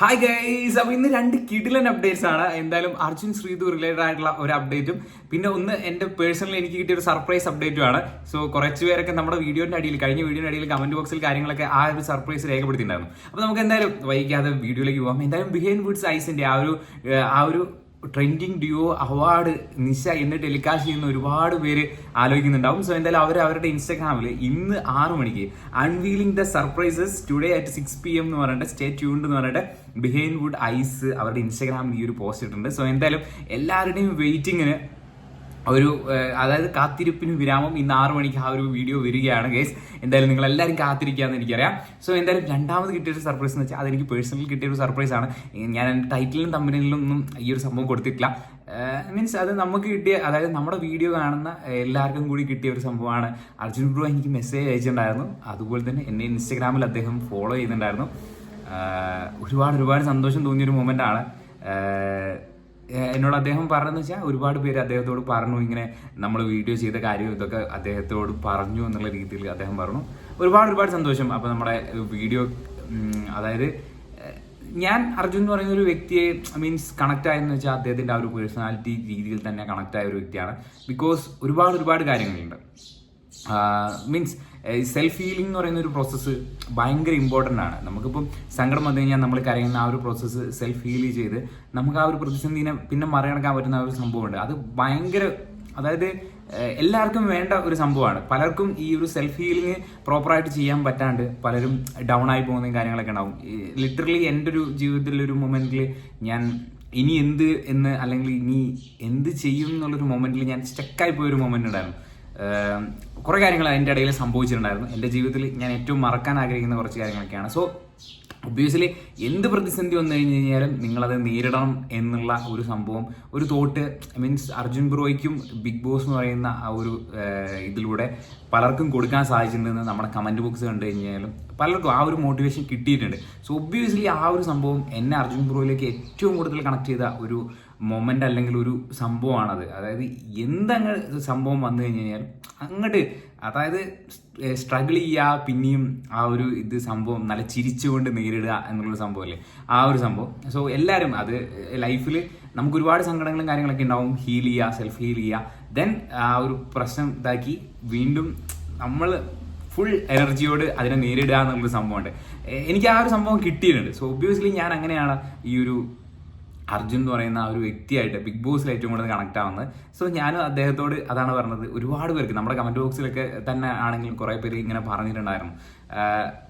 Hi guys അപ്പൊ ഇന്ന് രണ്ട് കിടിലൻ അപ്ഡേറ്റ്സ് ആണ്. എന്തായാലും അർജുൻ ശ്രീതു റിലേറ്റഡ് ആയിട്ടുള്ള ഒരു അപ്ഡേറ്റും പിന്നെ ഒന്ന് എന്റെ പേഴ്സണലി എനിക്ക് കിട്ടിയ ഒരു സർപ്രൈസ് അപ്ഡേറ്റും ആണ്. സോ കുറച്ച് പേരൊക്കെ നമ്മുടെ വീഡിയോന്റെ അടിയിൽ കഴിഞ്ഞ വീഡിയോന്റെ അടിയിൽ കമന്റ് ബോക്സിൽ കാര്യങ്ങളൊക്കെ ആ ഒരു സർപ്രൈസ് രേഖപ്പെടുത്തിയിട്ടുണ്ടായിരുന്നു. അപ്പൊ നമുക്ക് എന്തായാലും വൈകാതെ വീഡിയോയിലേക്ക് പോകാം എന്തായാലും ബിഹൈൻഡ് വുഡ്സ് ഐസിന്റെ ആ ഒരു ആ ഒരു ട്രെൻഡിങ് ഡ്യൂ അവാർഡ് നിശ എന്ന് ടെലികാസ്റ്റ് ചെയ്യുന്ന ഒരുപാട് പേര് ആലോചിക്കുന്നുണ്ടാവും. സോ എന്തായാലും അവർ അവരുടെ ഇൻസ്റ്റാഗ്രാമിൽ ഇന്ന് ആറു മണിക്ക് unveiling the surprises today at six P M എന്ന് പറഞ്ഞിട്ട് സ്റ്റേ ട്യൂൺഡ് എന്ന് പറഞ്ഞിട്ട് ബിഹൈൻഡ് വുഡ് ഐസ് അവരുടെ ഇൻസ്റ്റാഗ്രാമിൽ ഈ ഒരു പോസ്റ്റ് ഇട്ടിട്ടുണ്ട്. സോ എന്തായാലും എല്ലാവരുടെയും വെയിറ്റിങ്ങിന് ഒരു അതായത് കാത്തിരിപ്പിന് വിരാമം ഇന്ന് ആറു മണിക്ക് ആ ഒരു വീഡിയോ വരികയാണ് ഗേസ് എന്തായാലും നിങ്ങൾ എല്ലാവരും കാത്തിരിക്കാന്ന് എനിക്കറിയാം. സോ എന്തായാലും രണ്ടാമത് കിട്ടിയ ഒരു സർപ്രൈസ് എന്ന് വെച്ചാൽ അതെനിക്ക് പേഴ്സണലി കിട്ടിയ ഒരു സർപ്രൈസ് ആണ്. ഞാൻ എന്റെ ടൈറ്റിലും തമ്മിലും ഒന്നും ഈ ഒരു സംഭവം കൊടുത്തിട്ടില്ല. മീൻസ് അത് നമുക്ക് കിട്ടിയ അതായത് നമ്മുടെ വീഡിയോ കാണുന്ന എല്ലാവർക്കും കൂടി കിട്ടിയ ഒരു സംഭവമാണ്. അർജുൻ ബ്രോ എനിക്ക് മെസ്സേജ് അയച്ചിട്ടുണ്ടായിരുന്നു. അതുപോലെ തന്നെ എന്നെ ഇൻസ്റ്റഗ്രാമിൽ അദ്ദേഹം ഫോളോ ചെയ്യുന്നുണ്ടായിരുന്നു. ഒരുപാട് ഒരുപാട് സന്തോഷം തോന്നിയൊരു മൊമെന്റ് ആണ്. എന്നോട് അദ്ദേഹം പറഞ്ഞെന്ന് വെച്ചാൽ ഒരുപാട് പേര് അദ്ദേഹത്തോട് പറഞ്ഞു ഇങ്ങനെ നമ്മൾ വീഡിയോ ചെയ്ത കാര്യം ഇതൊക്കെ അദ്ദേഹത്തോട് പറഞ്ഞു എന്നുള്ള രീതിയിൽ അദ്ദേഹം പറഞ്ഞു. ഒരുപാട് ഒരുപാട് സന്തോഷം. അപ്പോൾ നമ്മുടെ വീഡിയോ അതായത് ഞാൻ അർജുൻ എന്ന് പറയുന്ന ഒരു വ്യക്തിയെ മീൻസ് കണക്ട് ആയെന്ന് വെച്ചാൽ അദ്ദേഹത്തിന്റെ ആ ഒരു പേഴ്സണാലിറ്റി രീതിയിൽ തന്നെ കണക്ട് ആയ ഒരു വ്യക്തിയാണ്. ബിക്കോസ് ഒരുപാട് ഒരുപാട് കാര്യങ്ങളുണ്ട്. മീൻസ് സെൽഫ് ഹീലിംഗ് എന്ന് പറയുന്ന ഒരു പ്രോസസ്സ് ഭയങ്കര ഇമ്പോർട്ടന്റ് ആണ്. നമുക്കിപ്പം സങ്കടം വന്നു കഴിഞ്ഞാൽ നമ്മൾ കരയുന്ന ആ ഒരു പ്രോസസ്സ് സെൽഫ് ഹീൽ ചെയ്ത് നമുക്ക് ആ ഒരു പ്രതിസന്ധിനെ പിന്നെ മറികടക്കാൻ പറ്റുന്ന ഒരു സംഭവമുണ്ട്. അത് ഭയങ്കര അതായത് എല്ലാവർക്കും വേണ്ട ഒരു സംഭവമാണ്. പലർക്കും ഈ ഒരു സെൽഫ് ഹീലിംഗ് പ്രോപ്പറായിട്ട് ചെയ്യാൻ പറ്റാണ്ട് പലരും ഡൗൺ ആയി പോകുന്ന കാര്യങ്ങളൊക്കെ ഉണ്ടാവും. ലിറ്ററലി എന്റെ ഒരു ജീവിതത്തിലെ ഒരു മൊമെന്റിൽ ഞാൻ ഇനി എന്ത് എന്ന് അല്ലെങ്കിൽ ഇനി എന്ത് ചെയ്യും എന്നുള്ളൊരു മൊമെന്റിൽ ഞാൻ സ്റ്റക്കായി പോയൊരു മൊമെന്റ് ഉണ്ടായിരുന്നു. കുറെ കാര്യങ്ങൾ അതിന്റെ ഇടയിൽ സംഭവിച്ചിട്ടുണ്ടായിരുന്നു. എന്റെ ജീവിതത്തിൽ ഞാൻ ഏറ്റവും മറക്കാൻ ആഗ്രഹിക്കുന്ന കുറച്ച് കാര്യങ്ങളൊക്കെയാണ്. സോ ഒബ്വിയസ്ലി എന്ത് പ്രതിസന്ധി വന്നു കഴിഞ്ഞ് കഴിഞ്ഞാലും നിങ്ങളത് നേരിടണം എന്നുള്ള ഒരു സംഭവം ഒരു തോട്ട് മീൻസ് അർജുൻ ബ്രോയ്ക്കും ബിഗ് ബോസ് എന്ന് പറയുന്ന ആ ഒരു ഇതിലൂടെ പലർക്കും കൊടുക്കാൻ സാധിച്ചിട്ടുണ്ടെന്ന് നമ്മുടെ കമന്റ് ബോക്സ് കണ്ടു കഴിഞ്ഞാലും പലർക്കും ആ ഒരു മോട്ടിവേഷൻ കിട്ടിയിട്ടുണ്ട്. സോ ഒബ്വിയസ്ലി ആ ഒരു സംഭവം എന്നെ അർജുൻ ബ്രോയിലേക്ക് ഏറ്റവും കൂടുതൽ കണക്ട് ചെയ്ത ഒരു മൊമെന്റ് അല്ലെങ്കിൽ ഒരു സംഭവമാണത്. അതായത് എന്തങ്ങ് സംഭവം വന്നു കഴിഞ്ഞ് കഴിഞ്ഞാൽ അങ്ങോട്ട് അതായത് സ്ട്രഗിൾ ചെയ്യുക പിന്നെയും ആ ഒരു ഇത് സംഭവം നല്ല ചിരിച്ചുകൊണ്ട് നേരിടുക എന്നുള്ളൊരു സംഭവമല്ലേ? ആ ഒരു സംഭവം. സോ എല്ലാവരും അത് ലൈഫിൽ നമുക്ക് ഒരുപാട് സങ്കടങ്ങളും കാര്യങ്ങളൊക്കെ ഉണ്ടാവും. ഹീൽ ചെയ്യുക സെൽഫ് ഹീൽ ചെയ്യുക. ദെൻ ആ ഒരു പ്രശ്നം ഇതാക്കി വീണ്ടും നമ്മൾ ഫുൾ എനർജിയോട് അതിനെ നേരിടുക എന്നുള്ളൊരു സംഭവമുണ്ട്. എനിക്ക് ആ ഒരു സംഭവം കിട്ടിയിട്ടുണ്ട്. സോ ഒബ്വിയസ്ലി ഞാൻ അങ്ങനെയാണ് ഈ ഒരു അർജുൻ എന്ന് പറയുന്ന ആ ഒരു വ്യക്തിയായിട്ട് ബിഗ് ബോസിൽ ഏറ്റവും കൂടുതൽ കണക്ട് ആവുന്നത്. സോ ഞാനും അദ്ദേഹത്തോട് അതാണ് പറഞ്ഞത്. ഒരുപാട് പേർക്ക് നമ്മുടെ കമന്റ് ബോക്സിലൊക്കെ തന്നെ ആണെങ്കിലും കുറേ പേര് ഇങ്ങനെ പറഞ്ഞിട്ടുണ്ടായിരുന്നു.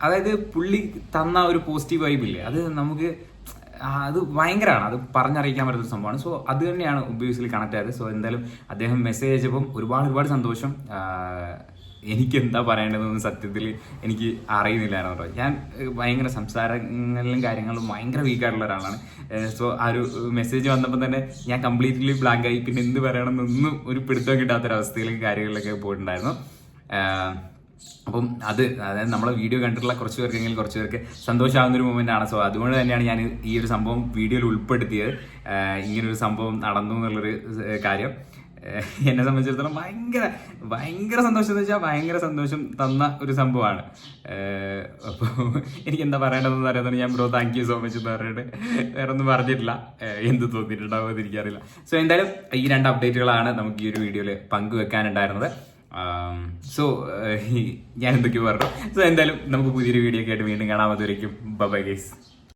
അതായത് പുള്ളി തന്ന ഒരു പോസിറ്റീവ് വൈബ് ഇല്ലേ? അത് നമുക്ക് അത് ഭയങ്കരമാണ്. അത് പറഞ്ഞറിയിക്കാൻ പറ്റുന്ന സംഭവമാണ്. സോ അത് തന്നെയാണ് ഒബ്വിയസ്ലി കണക്ട് ആയത്. സോ എന്തായാലും അദ്ദേഹം മെസ്സേജ് അയച്ചപ്പം ഒരുപാട് ഒരുപാട് സന്തോഷം. എനിക്ക് എന്താ പറയേണ്ടതെന്ന് സത്യത്തിൽ എനിക്ക് അറിയുന്നില്ലായിരുന്നു കേട്ടോ. ഞാൻ ഭയങ്കര സംസാരങ്ങളിലും കാര്യങ്ങളിലും ഭയങ്കര വീക്കായിട്ടുള്ള ഒരാളാണ്. സോ ആ ഒരു മെസ്സേജ് വന്നപ്പോൾ തന്നെ ഞാൻ കംപ്ലീറ്റ്ലി ബ്ലാങ്ക് ആയി. പിന്നെ എന്ത് പറയണമെന്നൊന്നും ഒരു പിടുത്തം കിട്ടാത്തൊരവസ്ഥയിലും കാര്യങ്ങളിലൊക്കെ പോയിട്ടുണ്ടായിരുന്നു. അപ്പം അത് അതായത് നമ്മളെ വീഡിയോ കണ്ടിട്ടുള്ള കുറച്ച് പേർക്കെങ്കിലും കുറച്ച് പേർക്ക് സന്തോഷമാകുന്ന ഒരു മൊമെന്റ് ആണ്. സോ അതുകൊണ്ട് തന്നെയാണ് ഞാൻ ഈ ഒരു സംഭവം വീഡിയോയിൽ ഉൾപ്പെടുത്തിയത്. ഇങ്ങനൊരു സംഭവം നടന്നു എന്നുള്ളൊരു കാര്യം. എന്നെ സംബന്ധിച്ചിടത്തോളം ഭയങ്കര ഭയങ്കര സന്തോഷം എന്ന് വെച്ചാൽ ഭയങ്കര സന്തോഷം തന്ന ഒരു സംഭവമാണ്. അപ്പോൾ എനിക്ക് എന്താ പറയേണ്ടതെന്ന് അറിയാത്തത് ഞാൻ bro thank you so much എന്ന് പറഞ്ഞിട്ട് വേറെ ഒന്നും പറഞ്ഞിട്ടില്ല എന്ത് തോന്നിയിട്ടുണ്ടാവുമോ എനിക്കറിയില്ല. സോ എന്തായാലും ഈ രണ്ട് അപ്ഡേറ്റുകളാണ് നമുക്ക് ഈ ഒരു വീഡിയോയിൽ പങ്കുവെക്കാനുണ്ടായിരുന്നത്. സോ ഞാൻ എന്തൊക്കെയോ പറഞ്ഞു. സോ എന്തായാലും നമുക്ക് പുതിയൊരു വീഡിയോ ഒക്കെ ആയിട്ട് വീണ്ടും കാണാൻ അതുവരേക്കും ബൈ ഗൈസ്